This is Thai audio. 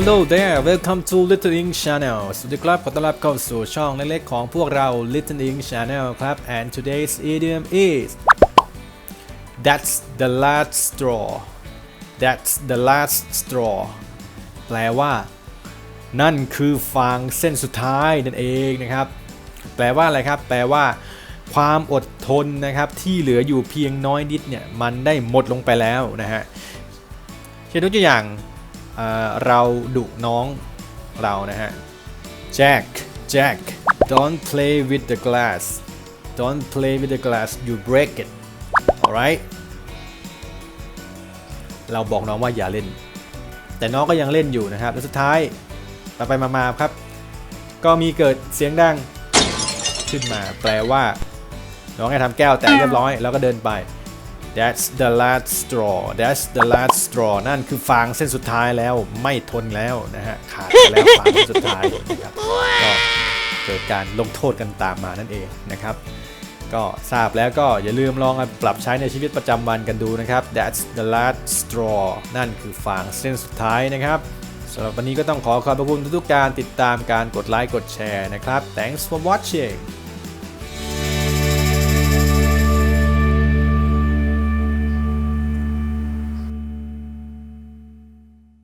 Hello there welcome to Little Ink Channel สวัสดีครับ ขอต้อนรับเข้าสู่ช่องเล็กๆของพวกเรา Little Ink Channel ครับ and today's idiom is That's the last straw That's the last straw แปลว่า นั่นคือฟางเส้นสุดท้ายนั่นเองนะครับ แปลว่าอะไรครับ แปลว่า ความอดทนนะครับที่เหลืออยู่เพียงน้อยนิดเนี่ย มันได้หมดลงไปแล้วนะฮะเช่นตัวอย่าง เราดุน้องเรานะฮะ Jack Jack don't play with the glass don't play with the glass you break it alright เราบอกน้องว่าอย่าเล่น แต่น้องก็ยังเล่นอยู่นะครับ แล้วสุดท้ายไปไปมาๆครับ ก็มีเกิดเสียงดังขึ้นมา แปลว่า น้องให้ทำแก้วแตกเรียบร้อย แล้วก็เดินไป That's the last straw That's the last straw นั่นคือฟางเส้นสุดท้ายแล้วไม่ทนแล้วนะฮะขาดแล้วฟางเส้นสุดท้ายนะครับก็เกิดการลงโทษกันตามมานั่นเองนะครับ ก็ทราบแล้วก็อย่าลืมลองปรับใช้ในชีวิตประจำวันกันดูนะครับ That's the last straw นั่นคือฟางเส้นสุดท้ายนะครับสำหรับวันนี้ก็ต้องขอขอบพระคุณทุกๆการติดตามการกดไลค์กดแชร์นะครับ Thanks for watching